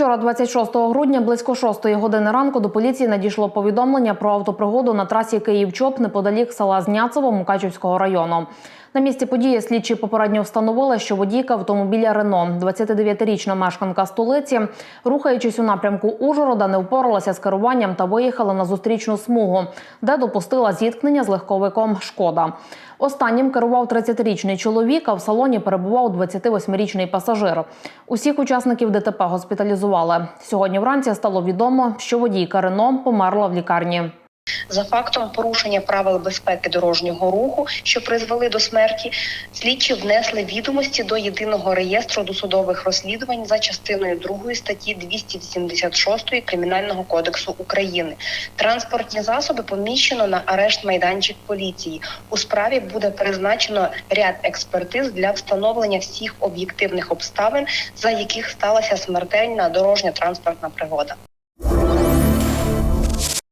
Вчора, 26 грудня, близько 6 години ранку, до поліції надійшло повідомлення про автопригоду на трасі Київ-Чоп неподалік села Зняцево Мукачівського району. На місці події слідчі попередньо встановили, що водійка автомобіля Рено, 29-річна мешканка столиці, рухаючись у напрямку Ужгорода, не впоралася з керуванням та виїхала на зустрічну смугу, де допустила зіткнення з легковиком Шкода. Останнім керував 30-річний чоловік, а в салоні перебував 28-річний пасажир. Усіх учасників ДТП госпіталізували. Сьогодні вранці стало відомо, що водійка Рено померла в лікарні. За фактом порушення правил безпеки дорожнього руху, що призвели до смерті, слідчі внесли відомості до єдиного реєстру досудових розслідувань за частиною 2 статті 286 Кримінального кодексу України. Транспортні засоби поміщено на арешт майданчик поліції. У справі буде призначено ряд експертиз для встановлення всіх об'єктивних обставин, за яких сталася смертельна дорожня транспортна пригода.